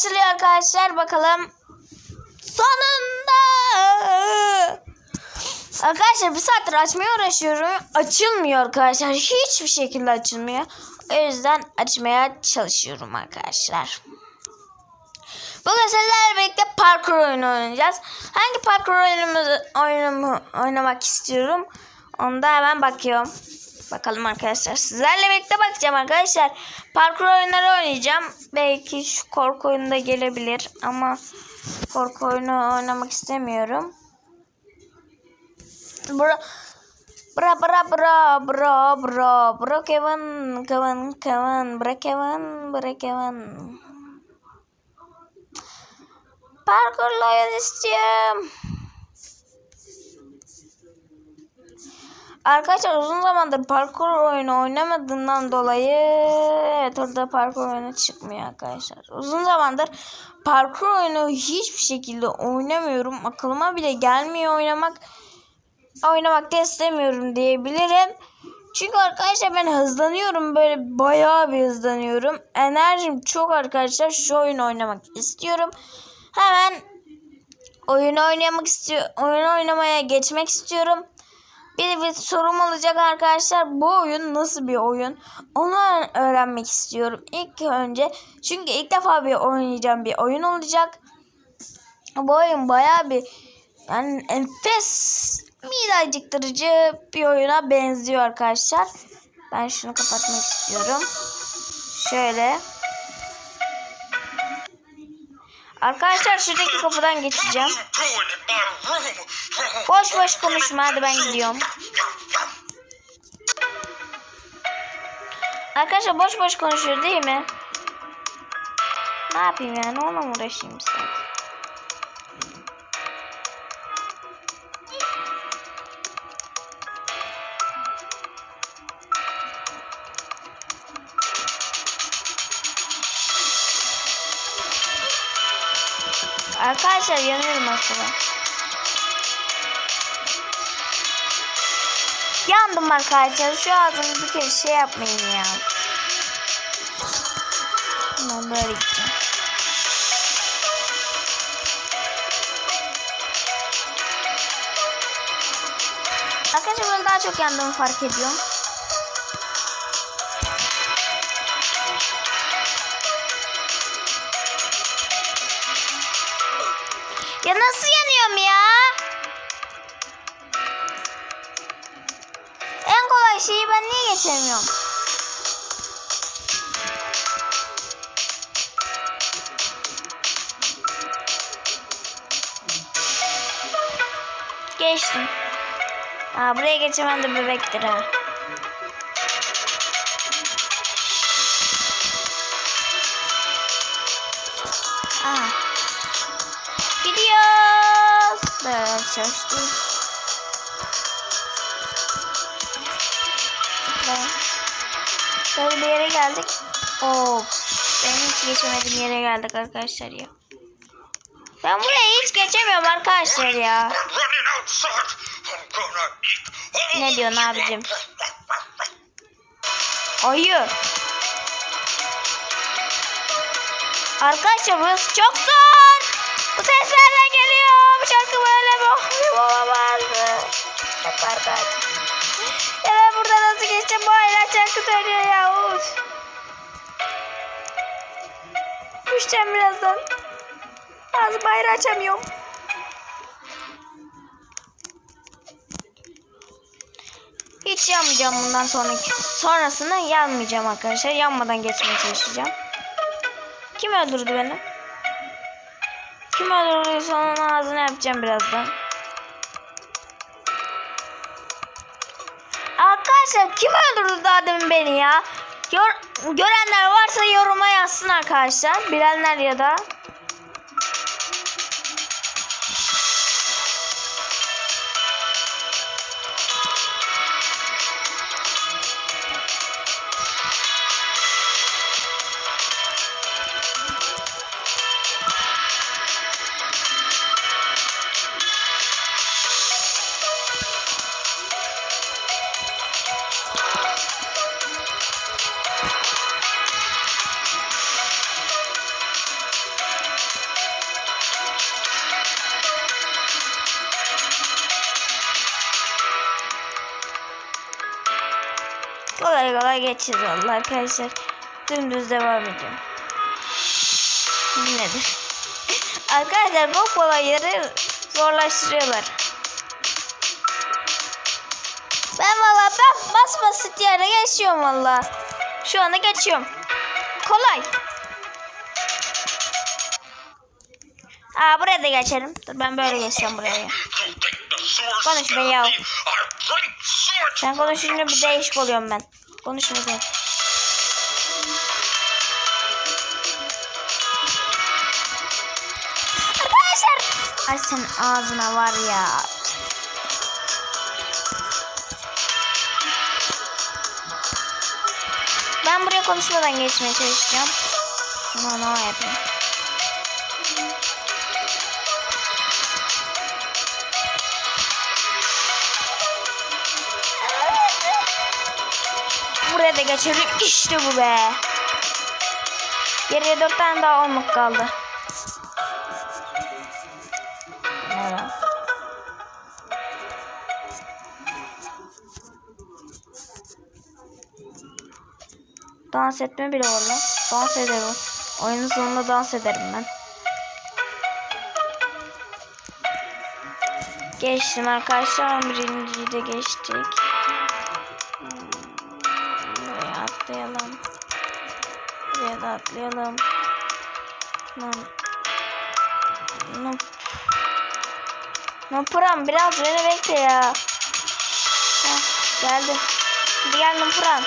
açılıyor arkadaşlar bakalım. Sonunda. Arkadaşlar bir saattir açmaya uğraşıyorum. Açılmıyor arkadaşlar. Hiçbir şekilde açılmıyor. O yüzden açmaya çalışıyorum arkadaşlar. Bugün sizlerle birlikte parkur oyunu oynayacağız. Hangi parkur oyunumuzu oyunumu oynamak istiyorum? Onu da hemen bakıyorum. Bakalım arkadaşlar. Sizlerle birlikte bakacağım arkadaşlar. Parkur oyunları oynayacağım. Belki şu korku oyunu da gelebilir ama korku oyunu oynamak istemiyorum. Bra bra bra bra bra bra bra Kevin Kevin Kevin bra Kevin bra Kevin Parkurla oyun istiyorum. Arkadaşlar uzun zamandır parkur oyunu oynamadığımdan dolayı evet orada parkur oyunu çıkmıyor arkadaşlar. Uzun zamandır parkur oyunu hiçbir şekilde oynamıyorum. Aklıma bile gelmiyor oynamak. Oynamak da istemiyorum diyebilirim. Çünkü arkadaşlar ben hızlanıyorum böyle bayağı bir hızlanıyorum. Enerjim çok arkadaşlar şu oyunu oynamak istiyorum. Hemen oyun oynamak istiyor oyun oynamaya geçmek istiyorum. Bir bir sorum olacak arkadaşlar. Bu oyun nasıl bir oyun? Onu öğrenmek istiyorum ilk önce. Çünkü ilk defa bir oynayacağım bir oyun olacak. Bu oyun baya bir yani enfes mide bir oyuna benziyor arkadaşlar. Ben şunu kapatmak istiyorum. Şöyle. Arkadaşlar şuradaki kapıdan geçeceğim. Boş boş konuşma hadi ben gidiyorum. Arkadaşlar boş boş konuşuyor değil mi? Ne yapayım yani ona mı uğraşayım istedim. Arkadaşlar yanıyorum aslında. Yandım arkadaşlar. Şu ağzını bir kere şey yapmayın ya. Ben böyle gideceğim. Arkadaşlar böyle daha çok yandığımı fark ediyorum. Ya nasıl yanıyorum ya? En kolay şeyi ben niye geçemiyorum? Geçtim. Aa, buraya geçemem de bebektir ha. Çalıştık. Böyle bir yere geldik. Oo, ben hiç geçemediğim yere geldik arkadaşlar ya. Ben buraya hiç geçemiyorum arkadaşlar ya. Ne diyorsun abicim? Ayı. Arkadaşlar burası çok zor. Bu şarkı olamaz. Çok arkadaş. Ya ben burada nasıl geçeceğim? Bu hala şarkı söylüyor ya. Uf. Düşeceğim birazdan. Ağzı bayrağı açamıyorum. Hiç yanmayacağım bundan sonraki. Sonrasında yanmayacağım arkadaşlar. Yanmadan geçmeye çalışacağım. Kim öldürdü beni? Kim öldürdüyse onun ağzını yapacağım birazdan. Arkadaşlar kim öldürdü daha beni ya? Yor görenler varsa yoruma yazsın arkadaşlar. Bilenler ya da. Kolay geçiriyorlar arkadaşlar. Dümdüz devam ediyorum. Nedir? Arkadaşlar bu kolayları zorlaştırıyorlar. Ben valla ben bas basit yere geçiyorum valla. Şu anda geçiyorum. Kolay. Aa buraya da geçerim. Dur ben böyle geçeceğim buraya. You think the sewer Konuş be smell ya. Sen konuşunca bir değişik oluyorum ben. Konuşma sen. Arkadaşlar. Ay senin ağzına var ya. Ben buraya konuşmadan geçmeye çalışacağım. Şunu ne yapayım. Buraya da geçelim. İşte bu be. Geriye dört tane daha olmak kaldı. Evet. Dans etme bile var lan. Dans ederim. Oyunun sonunda dans ederim ben. Geçtim arkadaşlar. Birinciyi de geçtik. Atlayalım. Lan. Nup. Nupuran biraz beni bekle ya. Heh, geldi. Hadi gel Nupuran.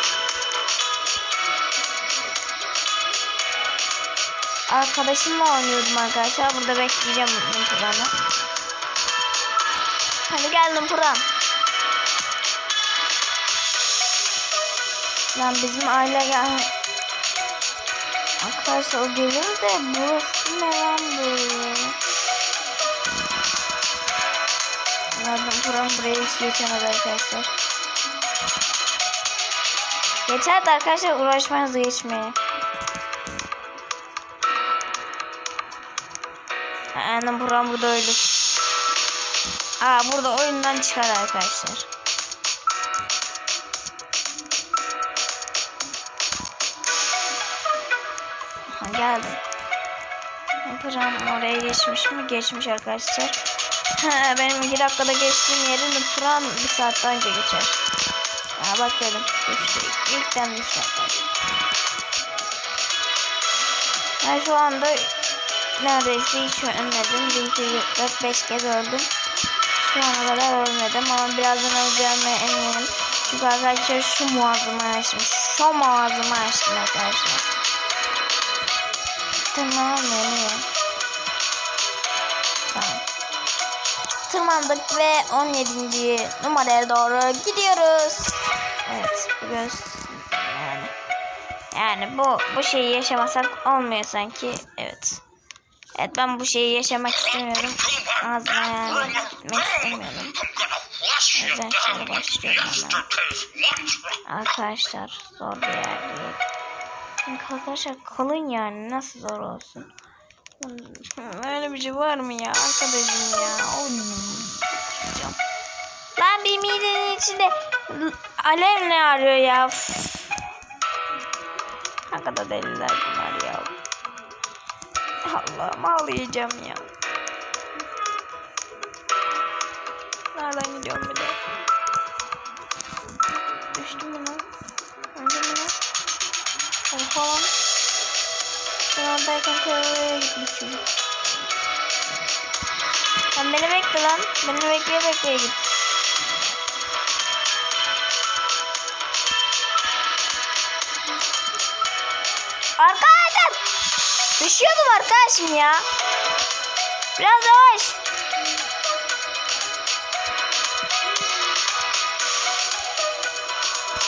Arkadaşımla oynuyordum arkadaşlar. Burada bekleyeceğim Nupuran'ı. Hadi gel Nupuran. Lan bizim aile gel. Arkadaşlar o gelir de burası ne lan böyle? Nereden buram buraya hiç geçemez arkadaşlar. Geçer de arkadaşlar uğraşmayız geçmeye. Aynen buram burada ölür. Aa burada oyundan çıkar arkadaşlar. Geldim. Pıran oraya geçmiş mi? Geçmiş arkadaşlar. Benim iki dakikada geçtiğim yerin Pıran bir saat önce geçer. Ha, bak dedim. Düştü. İlkten arkadaşlar. Ben şu anda neredeyse hiç ölmedim. Çünkü 4-5 kez öldüm. Şu ana kadar ölmedim ama birazdan öleceğime eminim. Çünkü arkadaşlar şu muazzamı açtım. Şu muazzamı açtım arkadaşlar. Tamam yanıyor. Tamam. Tırmandık ve 17. numaraya doğru gidiyoruz. Evet biraz yani yani bu bu şeyi yaşamasak olmuyor sanki. Evet. Evet ben bu şeyi yaşamak istemiyorum. Ağzına yani gitmek istemiyorum. Down şöyle like başlıyorum hemen. Arkadaşlar zor bir yer değil. Çünkü arkadaşlar kalın yani nasıl zor olsun. Hmm, Öyle bir şey var mı ya arkadaşım ya. Canım. Lan bir midenin içinde alev ne arıyor ya. Ne kadar deliler bunlar ya. Allah'ım ağlayacağım ya. Nereden gidiyorum bir de? Düştüm mü Oha lan. Ben oradayken teröreye gitmiş çocuk. Lan beni bekle lan. Beni bekleye bekleye git. Arkadaşlar. Düşüyordum arkadaşım ya. Biraz yavaş.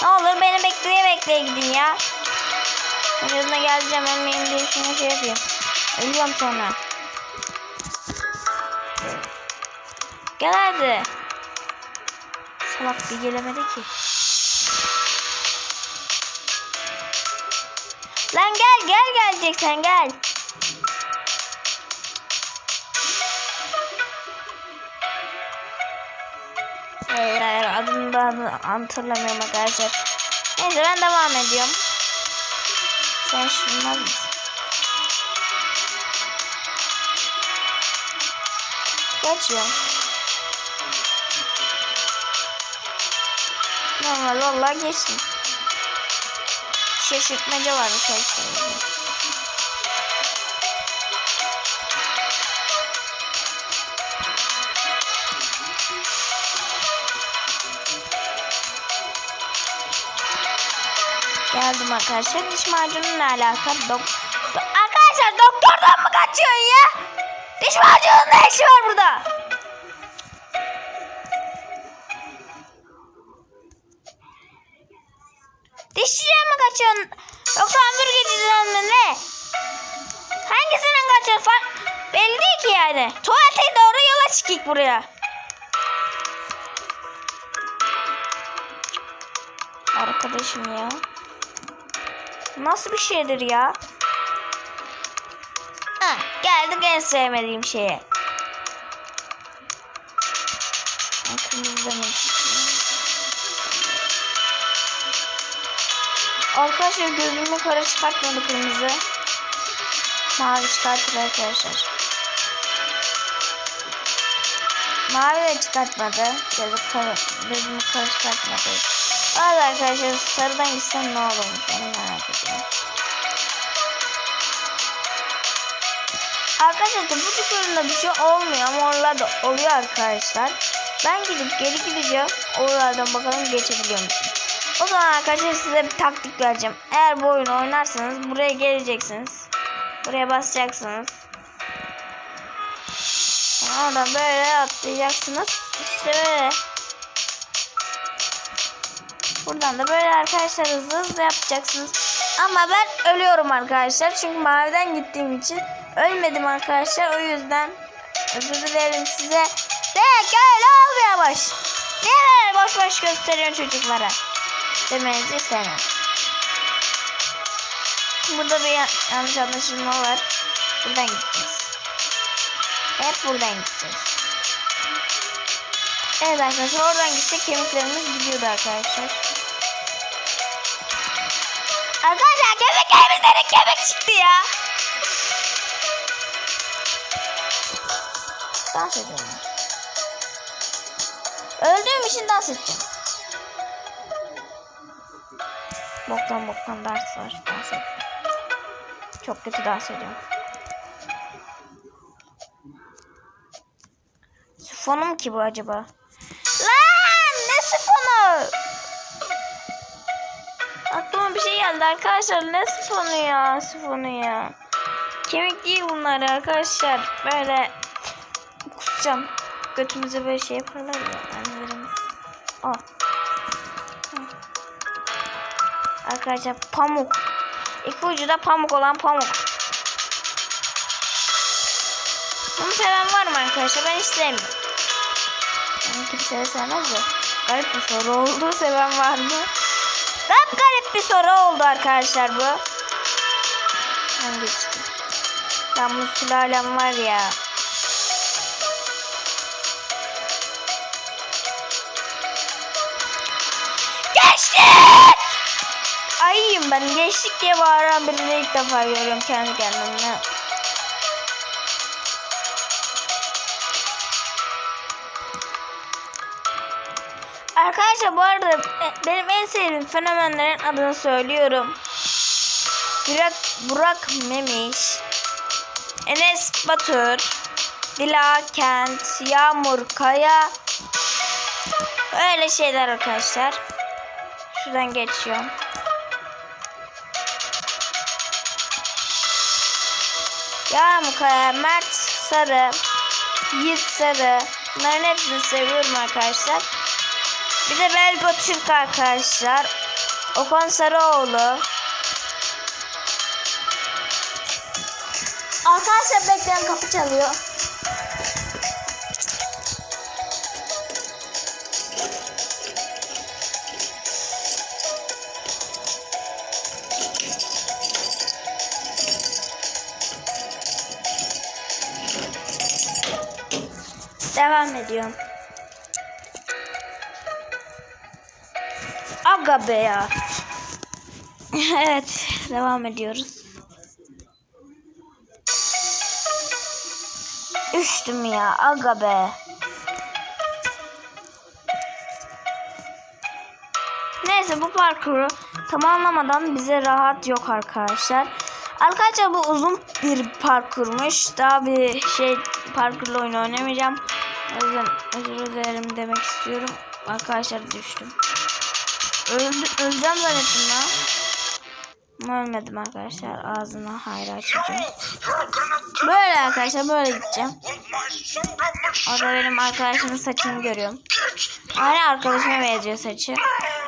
Ne olur beni bekleye bekleye gidin ya. Yanına geleceğim ölmeyeyim diye şunu şey yapayım. Ölüyorum sonra. Gel hadi. Salak bir gelemedi ki. Lan gel gel geleceksen gel. Hayır hayır adını da hatırlamıyorum arkadaşlar. Neyse ben devam ediyorum. Sen şunlar mısın? Geçiyorum. Normal valla geçtim. Şaşırtmaca var arkadaşlar. Geldim arkadaşlar. Diş macunuyla alakalı. Dok Do- arkadaşlar doktordan mı kaçıyorsun ya? Diş macununun ne işi var burada? Dişçiye mi kaçıyorsun? Yoksa hamburgerciden mi ne? Hangisinden kaçıyorsun? Fa- Belli değil ki yani. Tuvalete doğru yola çıkık buraya. Arkadaşım ya. Nasıl bir şeydir ya? Ha, geldik en sevmediğim şeye. Arkadaşlar gözümü kara çıkartmadı kırmızı. Mavi çıkartır arkadaşlar. Mavi de çıkartmadı. Gözü kara, gözümü kara çıkartmadı. Hadi arkadaşlar sarıdan gitsem ne olurmuş onu merak ediyorum. Arkadaşlar bu çukurunda bir şey olmuyor ama oralarda oluyor arkadaşlar. Ben gidip geri gideceğim. Oralardan bakalım geçebiliyor musun? O zaman arkadaşlar size bir taktik vereceğim. Eğer bu oyunu oynarsanız buraya geleceksiniz. Buraya basacaksınız. Oradan böyle atlayacaksınız. İşte böyle. Buradan da böyle arkadaşlar hızlı hızlı yapacaksınız. Ama ben ölüyorum arkadaşlar. Çünkü maviden gittiğim için ölmedim arkadaşlar. O yüzden özür dilerim size. De öyle olmuyormuş. Niye böyle boş boş gösteriyorsun çocuklara? Demenizi istemem. Burada bir yan- yanlış anlaşılma var. Buradan gideceğiz. Hep buradan gideceğiz. Evet arkadaşlar oradan gitsek kemiklerimiz gidiyordu. Arkadaşlar kemik çıktı ya. Dans ediyorum. Öldüğüm için dans edeceğim. Boktan boktan ders var. Dans ediyorum. Çok kötü dans ediyorum. Sifonu mu ki bu acaba? Arkadaşlar. Ne sifonu ya? Sifonu ya. Kemik değil bunlar arkadaşlar. Böyle kusacağım. Götümüze böyle şey yaparlar ya annelerimiz. Al. Arkadaşlar pamuk. İki ucu da pamuk olan pamuk. Bunu seven var mı arkadaşlar? Ben hiç sevmiyorum. Yani kimse sevmez de. Garip bir soru oldu. Seven var mı? Gayet garip bir soru oldu arkadaşlar bu. Ben geçtim. Ben bu sülalem var ya. Geçtik! Ayıyım ben. Geçtik diye bağıran birini ilk defa görüyorum kendi kendime. Arkadaşlar bu arada e, benim en sevdiğim fenomenlerin adını söylüyorum. Burak, Burak Memiş, Enes Batur, Dila Kent, Yağmur Kaya. Öyle şeyler arkadaşlar. Şuradan geçiyorum. Yağmur Kaya, Mert Sarı, Yiğit Sarı. Bunların hepsini seviyorum arkadaşlar. Bir de Belbo Türk arkadaşlar. Okan Sarıoğlu. Arkadaşlar bekleyen kapı çalıyor. Devam ediyorum. Aga be ya. evet devam ediyoruz. Düştüm ya aga be. Neyse bu parkuru tamamlamadan bize rahat yok arkadaşlar. Arkadaşlar bu uzun bir parkurmuş. Daha bir şey parkurla oyun oynamayacağım. O yüzden özür dilerim demek istiyorum. Arkadaşlar düştüm. Öldü, öleceğim zannettim lan. Ölmedim arkadaşlar. Ağzına hayır No, açacağım. Böyle arkadaşlar böyle gideceğim. Orada benim arkadaşımın saçını görüyorum. Aynı arkadaşıma benziyor saçı.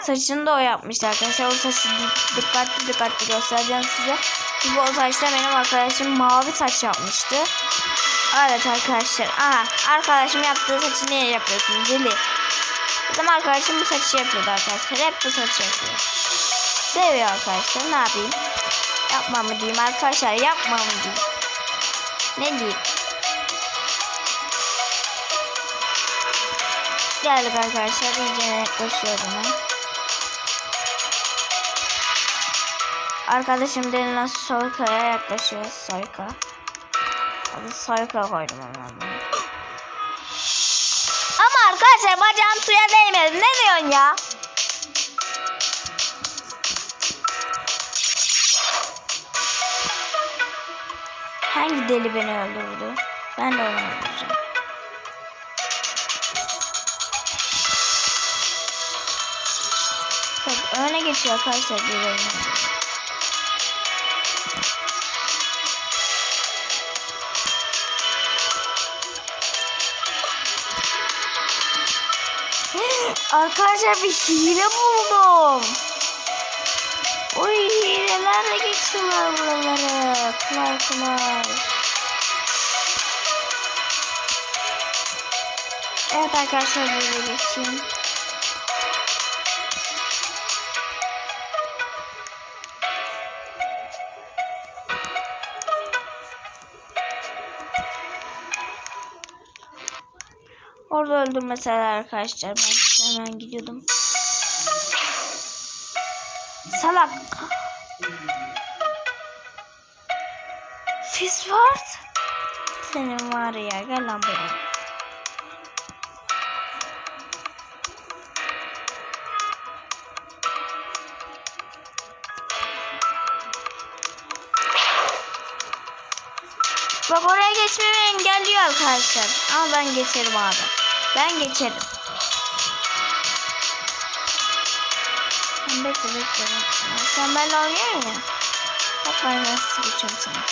Saçını da o yapmıştı arkadaşlar. O saçı dik- dikkatli dikkatli göstereceğim size. Çünkü o saçta benim arkadaşım mavi saç yapmıştı. Evet arkadaşlar. Aha arkadaşım yaptığı saçı niye yapıyorsun Deli? Bizim arkadaşım bu saçı yapıyordu arkadaşlar. Hep bu saçı yapıyor. Seviyor arkadaşlar. Ne yapayım? Yapma mı diyeyim arkadaşlar? Yapma mı diyeyim? Ne diyeyim? Geldik arkadaşlar. İyice yaklaşıyorum ben. Arkadaşım denilen Soyka'ya yaklaşıyoruz. Soyka. Adı Soyka koydum hemen. Ama arkadaşlar bacağım suya değmedi. Ne diyorsun ya? Hangi deli beni öldürdü? Ben de onu öldüreceğim. Bak öne geçiyor arkadaşlar birilerine. Arkadaşlar bir hile buldum. Oy hilelerle geçiyorlar buraları. Kolay kolay. Evet arkadaşlar böyle geçeyim. Orada öldüm mesela arkadaşlar. Ben hemen gidiyordum. Salak. Fisward. Senin var ya gel lan buraya. Bak oraya geçmemi engelliyor arkadaşlar. Ama ben geçerim abi. Ben geçerim. Sen Bekle bekle. Sen benimle oynuyorsun ya. Bak ben nasıl geçiyorum sana.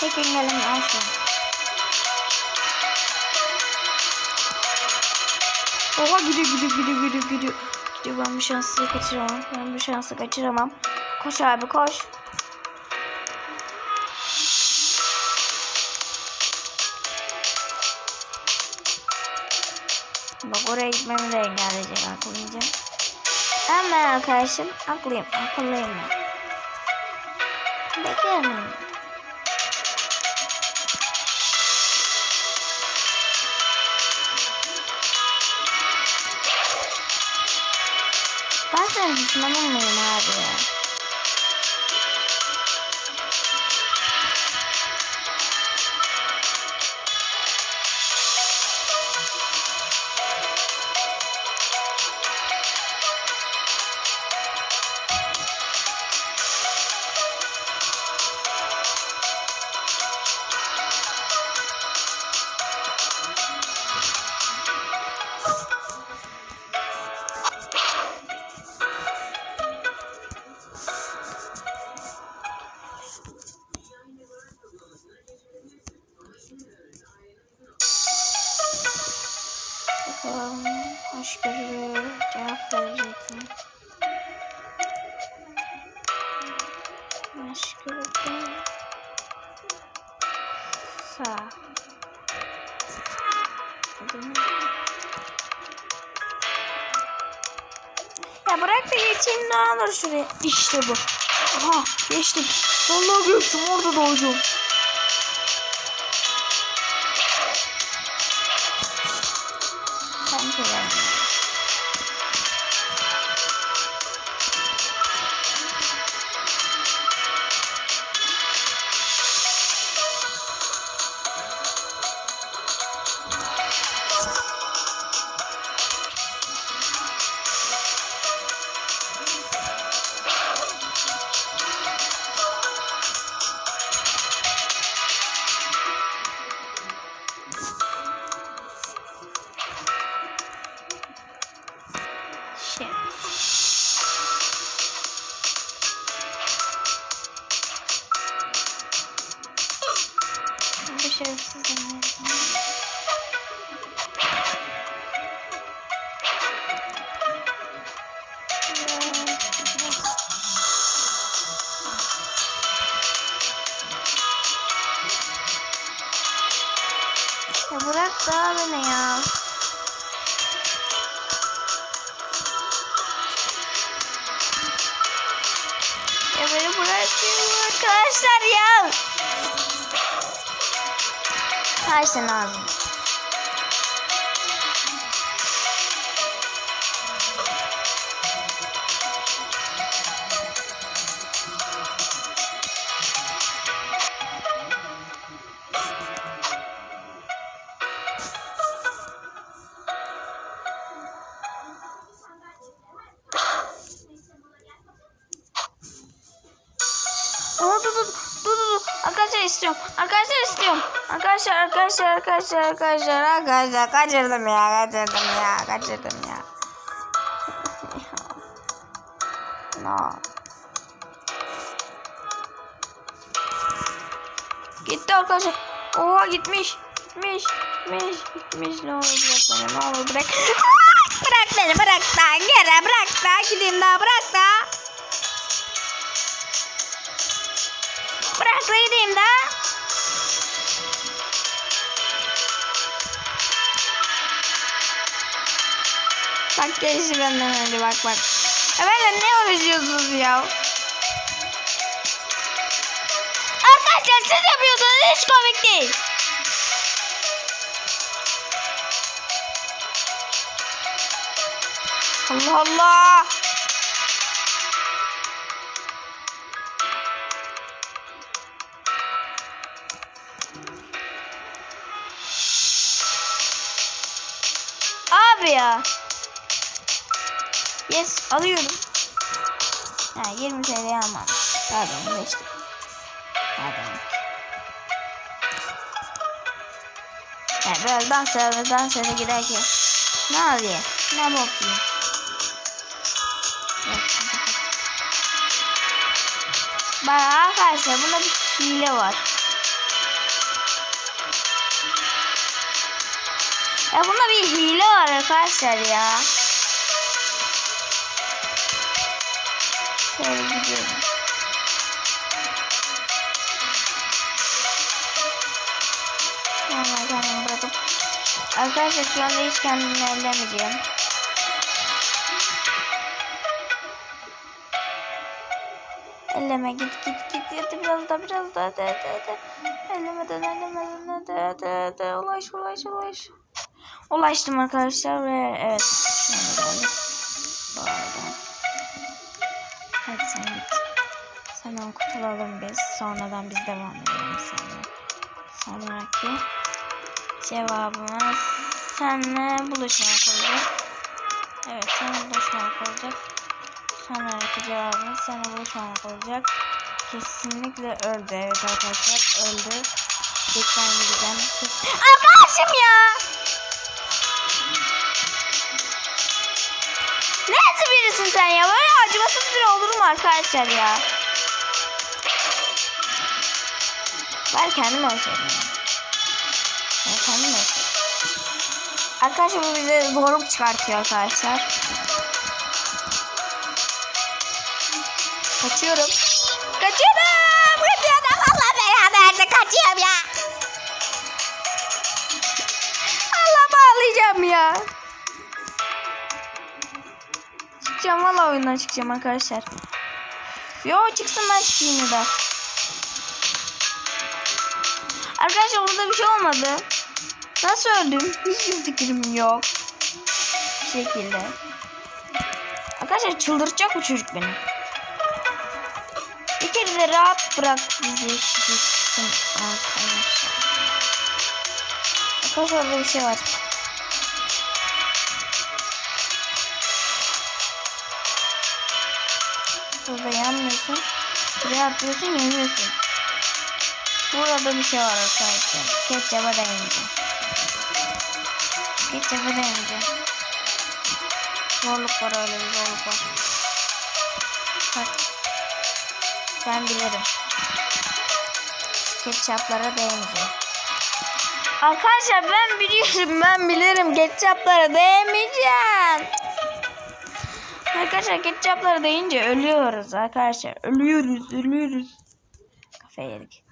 Tek engelim al şunu. Oha gidiyor gidiyor gidiyor gidiyor gidiyor. Gidiyor ben bu şansı kaçıramam. Ben bu şansı kaçıramam. Koş abi koş. Bak oraya gitmemi de engelleyecek aklımca. Hemen arkadaşım aklıyım. Akıllıyım ben. Beklerim mıyım abi ya? Olur şuraya. İşte bu. Aha geçtim. Vallahi geçtim orada doğacağım. Arkadaşlar ya. Her şey lazım. Arkadaşlar arkadaşlar arkadaşlar arkadaşlar kaçırdım ya kaçırdım ya kaçırdım ya. no. Gitti arkadaşlar. Oha gitmiş. Gitmiş. Gitmiş. Gitmiş. Ne olur bırak beni. Ne olur bırak. Bırak beni bırak da. Gene bırak da. Gideyim daha bırak da. Bırak da gideyim da. Bak gelişi benden önce bak bak. Ya benimle ne uğraşıyorsunuz ya? Arkadaşlar siz yapıyorsunuz hiç komik değil. Allah Allah. Abi ya. Yes alıyorum. Ha 20 TL almam. Pardon geçtim. Pardon. Yani böyle dans ede dans ede giderken ne alayım? Ne bakayım? Bak arkadaşlar bunda bir hile var. Ya bunda bir hile var arkadaşlar ya. Şöyle gidiyorum. Normal kendimi bırakıp. Arkadaşlar şu anda hiç kendimi ellemeyeceğim. Elleme git git git git biraz da biraz da hadi hadi hadi. Ellemeden ellemeden hadi hadi hadi ulaş ulaş ulaş. Ulaştım arkadaşlar ve evet. Kurtulalım biz. Sonradan biz devam edelim seninle. Sonraki cevabımız seninle buluşmak olacak. Evet seninle buluşmak olacak. Sonraki cevabımız seninle buluşmamak olacak. Kesinlikle öldü. Evet arkadaşlar öldü. Lütfen gideceğim. Arkadaşım ya! Nasıl birisin sen ya? Böyle acımasız biri olur mu arkadaşlar ya? Ben kendim ölseydim. Ben kendim ölseydim. Arkadaşlar bu bize zorluk çıkartıyor arkadaşlar. Kaçıyorum. Kaçıyorum. Kaçıyorum. Allah belanı versin. Kaçıyorum ya. Allah bağlayacağım ya. Çıkacağım valla oyundan çıkacağım arkadaşlar. Yo çıksın ben çıkayım da. Arkadaşlar burada bir şey olmadı. Nasıl öldüm? Hiçbir fikrim yok. Bir şekilde. Arkadaşlar çıldıracak bu çocuk beni. Bir kere de rahat bırak bizi gitsin arkadaşlar. Arkadaşlar orada bir şey var. Burada yanmıyorsun. Buraya atlıyorsun yanıyorsun. Burada bir şey var arkadaşlar. Ketçaba dayanınca. Ketçaba dayanınca. Zorluk var öyle bir zorluk var. Bak. Ben bilirim. Ketçaplara değmeyeceğim. Arkadaşlar ben biliyorum ben bilirim ketçaplara değmeyeceğim. Arkadaşlar ketçaplara değince ölüyoruz arkadaşlar. Ölüyoruz ölüyoruz. Kafayı yedik.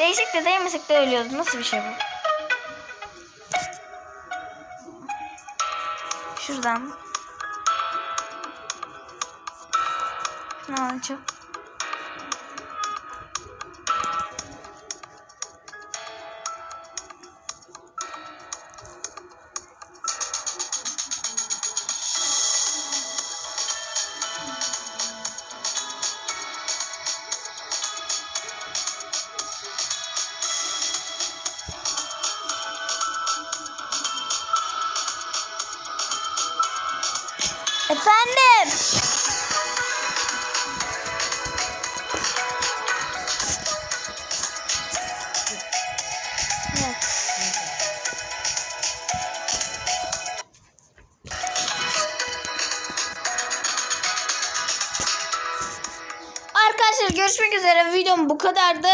Değsek de değmesek de ölüyoruz. Nasıl bir şey bu? Şuradan. Ne olacak? Arkadaşlar görüşmek